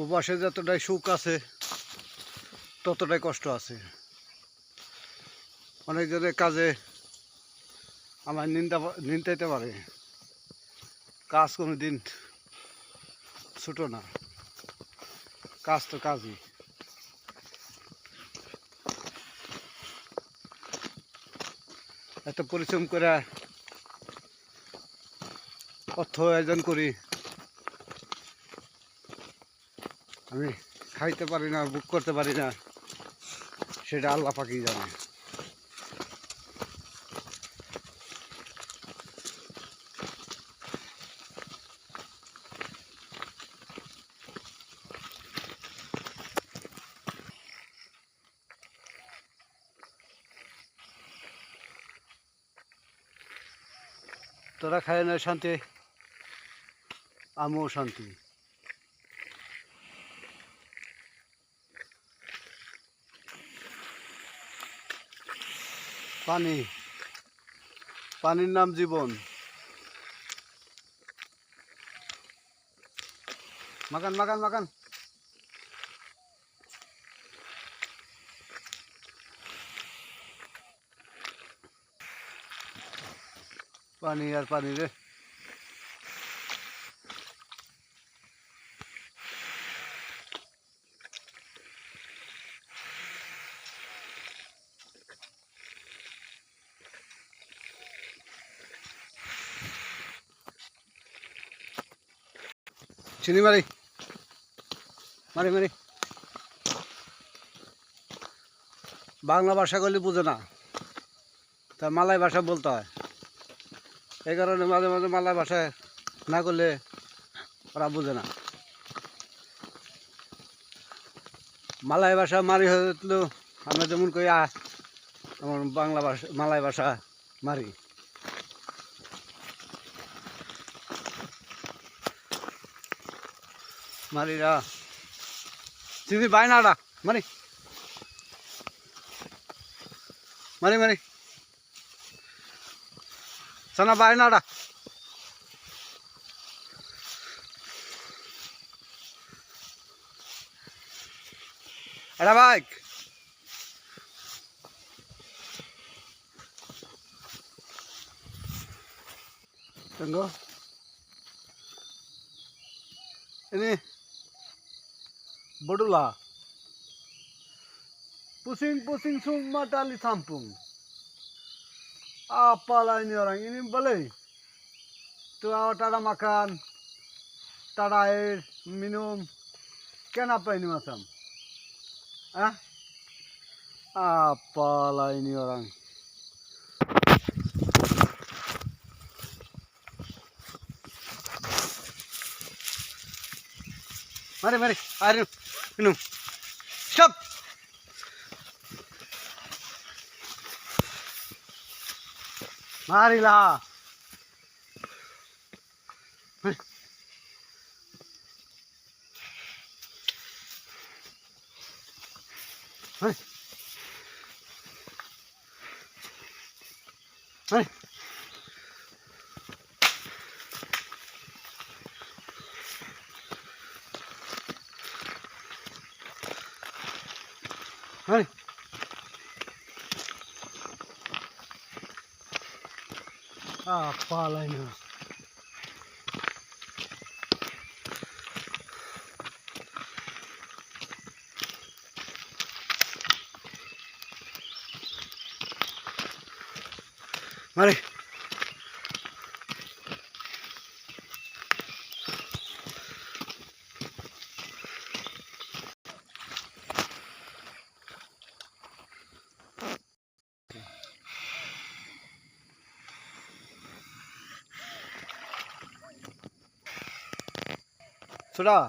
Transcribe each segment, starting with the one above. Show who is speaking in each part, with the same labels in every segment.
Speaker 1: প্রবাসে যতটাই সুখ আছে, ততটাই কষ্ট আছে। অনেকজনের কাজে আমার নিন্দা নিন্দাইতে পারে। কাজ কোনো দিন ছোটো না। কাজ তো কাজই। এত পরিশ্রম করে অর্থ আয়োজন করি। আমি খাইতে পারি না বুক করতে পারি না। সেটা আল্লাহ পাকি জানে। তোরা খায় না শান্তি, আমিও শান্তি। পানি। পানির নাম জীবন। মাকান মাকান মাকান পানি আর পানি রে। চিনি মারি। মারি মারি। বাংলা ভাষা করলে বুঝে না। তা মালাই ভাষা বলতে হয়। এই কারণে মাঝে মাঝে মালাই ভাষায় না করলে ওরা বুঝে না। মালাই ভাষা মারি হয়েছিল আমরা যেমন কই আমার বাংলা ভাষা, মালাই ভাষা মারি। মারিরা চিনি বাই নাডা মারি মারি মারি sana বাই নাডা এটা bike Tunggu. Ini Bodula. Pusing-pusing semua tali sampung. Apalah ini Orang ini boleh. Tuh awak tada makan, tada air, minum. Kenapa ini macam? Ah? Apalah ini orang. Mari, mari. Air minum. Stop. மாறி மாறி ஆறு இன்னும். Stop மாறிலா. Hey. Honey. Ah, palainos. Vale. சுடா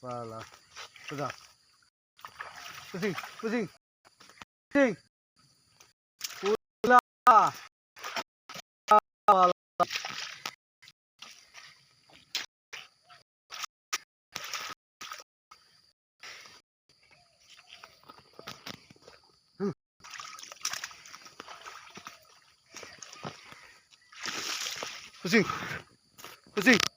Speaker 1: Bala சுடா புசிங் புசிங் புசிங் Pushing. Let's eat.